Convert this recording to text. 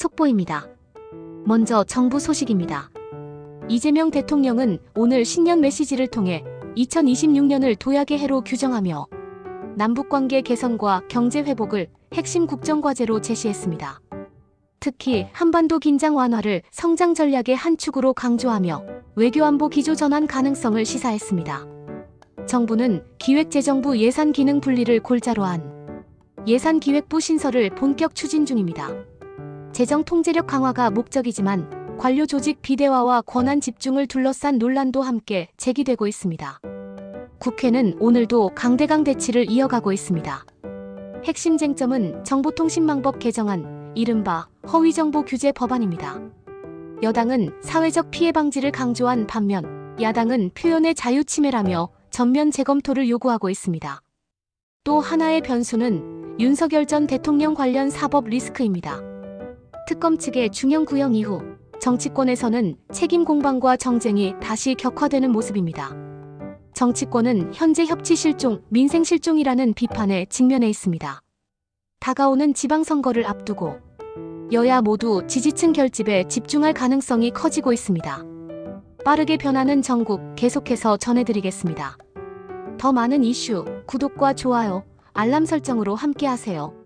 속보입니다. 먼저 정부 소식입니다. 이재명 대통령은 오늘 신년 메시지를 통해 2026년을 도약의 해로 규정하며 남북관계 개선과 경제 회복을 핵심 국정과제로 제시했습니다. 특히 한반도 긴장 완화를 성장 전략의 한 축으로 강조하며 외교안보 기조 전환 가능성을 시사했습니다. 정부는 기획재정부 예산 기능 분리를 골자로 한 예산기획부 신설을 본격 추진 중입니다. 재정 통제력 강화가 목적이지만 관료 조직 비대화와 권한 집중을 둘러싼 논란도 함께 제기되고 있습니다. 국회는 오늘도 강대강 대치를 이어가고 있습니다. 핵심 쟁점은 정보통신망법 개정안, 이른바 허위정보 규제 법안입니다. 여당은 사회적 피해 방지를 강조한 반면 야당은 표현의 자유 침해라며 전면 재검토를 요구하고 있습니다. 또 하나의 변수는 윤석열 전 대통령 관련 사법 리스크입니다. 특검 측의 중형 구형 이후 정치권에서는 책임 공방과 정쟁이 다시 격화되는 모습입니다. 정치권은 현재 협치 실종, 민생 실종이라는 비판에 직면해 있습니다. 다가오는 지방선거를 앞두고 여야 모두 지지층 결집에 집중할 가능성이 커지고 있습니다. 빠르게 변하는 전국 계속해서 전해드리겠습니다. 더 많은 이슈, 구독과 좋아요, 알람 설정으로 함께하세요.